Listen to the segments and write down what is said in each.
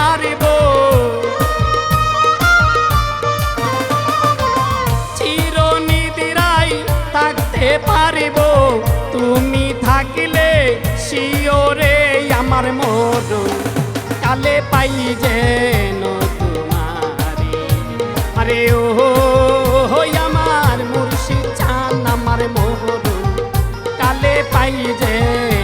পারিব চিরনিদিরাই থাকতে পারিব। তুমি থাকিলে শিওরে আমার মোর কালে পাই যেন তোমারি। আরে ও আমার মুর্শিদ চান আমার মোহর কালে পাই যেন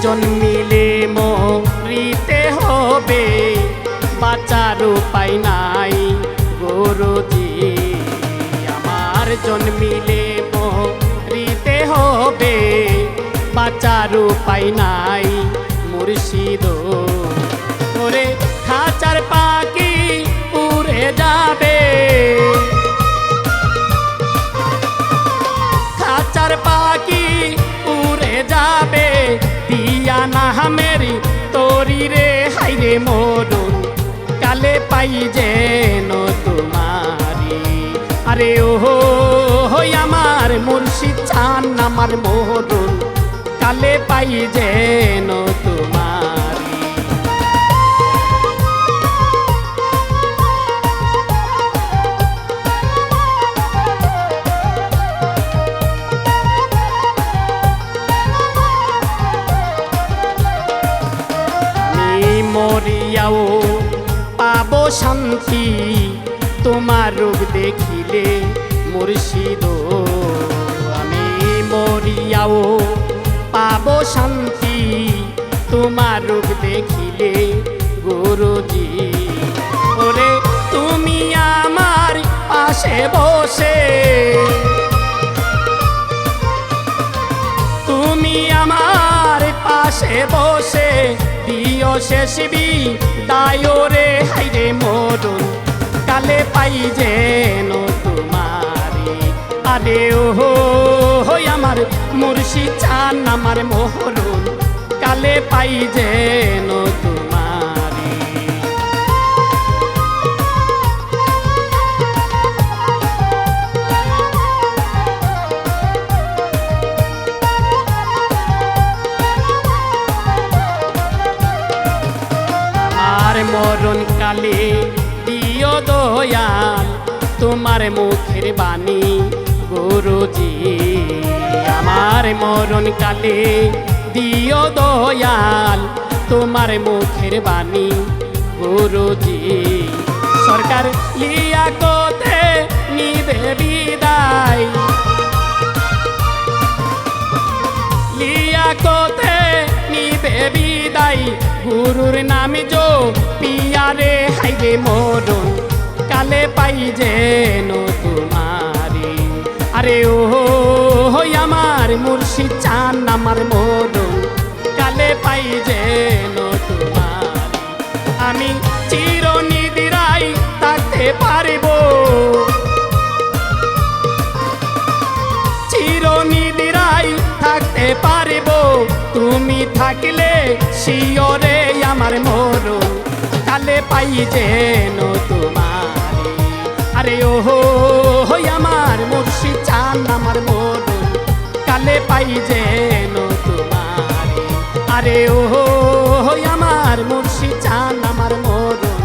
আমি জন্মিলে মরিতে হবে, বাঁচার উপায় নাই গুরুজি। আমার জন্মিলে মরিতে হবে, বাঁচার উপায় নাই মুর্শিদ। ওরে খাঁচার পাখি পাই যেন তোমারি। আরে ও হই আমার মুর্শিদ চান, আমার মরুন কালে পাই যেন তোমারি। মরিয়াও পাবো শান্তি। তোমার রূপ দেখিলে মুর্শিদ, আমি মরিয়াও পাবো শান্তি। তোমার রূপ দেখিলে গুরুজি, ওরে তুমি আমার পাশে বসে। তুমি আমার পাশে বসে, দিও শেষবি মরুন কালে পাই যেন তোমারে আরে ও হই আমার মুর্শি চান, আমার মোহরুন কালে পাই যেন তোমারে আমার মরণ কালে দয়াল, তোমার মুখের বাণী, গুরুজি, আমার মরণ কালে দিও দয়াল, তোমার মুখের বাণী, গুরুজি। সরকার লিয়া কোথে নিবে বিদায়? লিয়া কোথে নিবে বিদায়? গুরুর নামে যো পিয়ারে হাইবে মরণ কালে পাই যেন তোমারে আরে ও হই আমার মুর্শিদ চান, আমার মরণ কালে পাই যেন তোমারে আমি চিরনিদিরাই থাকতে পারব। চিরনিদিরাই থাকতে পারব। তুমি থাকলে শিওরে আমার মরণ কালে পাই যেন তোমারে আরে ও হই আমার মুর্শিদ চান আমার মরণ কালে পাই যেন তোমারে। আরে ও হই আমার মুর্শিদ চান আমার মরণ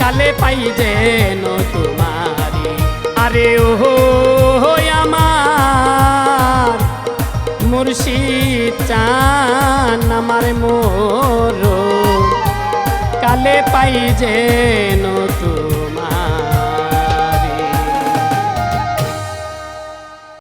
কালে পাই যেন তোমারে। আরে ও হই আমার মুর্শিদ চান আমার মোর কালে পাই যেন তো